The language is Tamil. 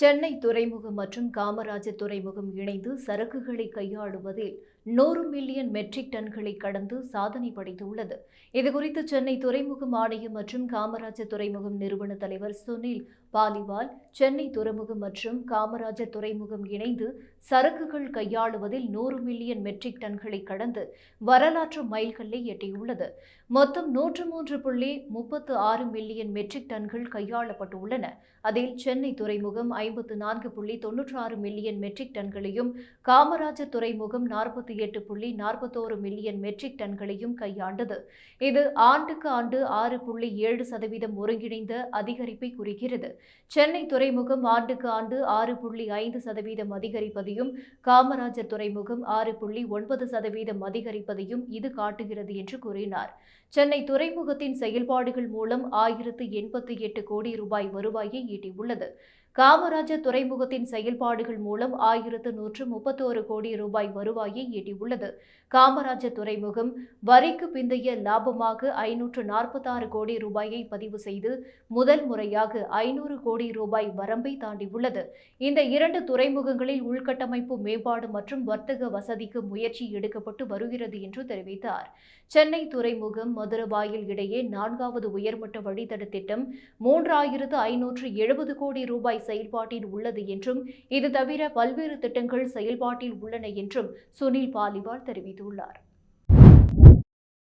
சென்னை துறைமுகம் மற்றும் காமராஜர் துறைமுகம் இணைந்து சரக்குகளை கையாளுவதில் நூறு மில்லியன் மெட்ரிக் டன்களை கடந்து சாதனை படைத்துள்ளது. இதுகுறித்து சென்னை துறைமுகம் ஆணையம் மற்றும் காமராஜர் துறைமுகம் நிறுவன தலைவர் சுனில் பாலிவால் சென்னை துறைமுகம் மற்றும் காமராஜர் துறைமுகம் இணைந்து சரக்குகள் கையாளுவதில் நூறு மில்லியன் மெட்ரிக் டன்களை கடந்து வரலாற்று மைல்கல்லை எட்டியுள்ளது. மொத்தம் நூற்று மூன்று புள்ளி முப்பத்து ஆறு மில்லியன் மெட்ரிக் டன்கள் கையாளப்பட்டுள்ளன. அதில் சென்னை துறைமுகம் ஐம்பத்து நான்கு புள்ளி தொன்னூற்று ஆறு மில்லியன் மெட்ரிக் டன்களையும் காமராஜர் துறைமுகம் நாற்பத்தி எட்டு புள்ளி நாற்பத்தோரு மில்லியன் மெட்ரிக் டன்களையும் கையாண்டது. இது ஆண்டுக்கு ஆண்டு ஆறு புள்ளி ஏழு சதவீதம் ஒருங்கிணைந்த அதிகரிப்பை குறிக்கிறது. சென்னை துறைமுகம் ஆண்டுக்கு ஆண்டு ஆறு புள்ளி ஐந்து சதவீதம் அதிகரிப்பதையும் காமராஜர் துறைமுகம் ஆறு புள்ளி ஒன்பது சதவீதம் அதிகரிப்பதையும் இது காட்டுகிறது என்று கூறினார். சென்னை துறைமுகத்தின் செயல்பாடுகள் மூலம் ஆயிரத்து எண்பத்தி எட்டு கோடி ரூபாய் வருவாயை ஈட்டியுள்ளது. காமராஜ் காமராஜர் துறைமுகத்தின் செயல்பாடுகள் மூலம் ஆயிரத்து நூற்று முப்பத்தோரு கோடி ரூபாய் வருவாயை ஈட்டியுள்ளது. காமராஜர் துறைமுகம் வரிக்கு பிந்தைய லாபமாக ஐநூற்று நாற்பத்தாறு கோடி ரூபாயை பதிவு செய்து முதல் முறையாக ஐநூறு கோடி ரூபாய் வரம்பை தாண்டியுள்ளது. இந்த இரண்டு துறைமுகங்களில் உள்கட்டமைப்பு மேம்பாடு மற்றும் வர்த்தக வசதிக்கு முயற்சி எடுக்கப்பட்டு வருகிறது என்று தெரிவித்தார். சென்னை துறைமுகம் மதுரவாயில் இடையே நான்காவது உயர்மட்ட வழித்தட திட்டம் மூன்றாயிரத்து ஐநூற்று எழுபது கோடி ரூபாய் செயல்பாடு செயல்பாட்டில் உள்ளது என்றும் இது தவிர பல்வேறு திட்டங்கள் செயல்பாட்டில் உள்ளன என்றும் சுனில் பாலிவால் தெரிவித்துள்ளார்.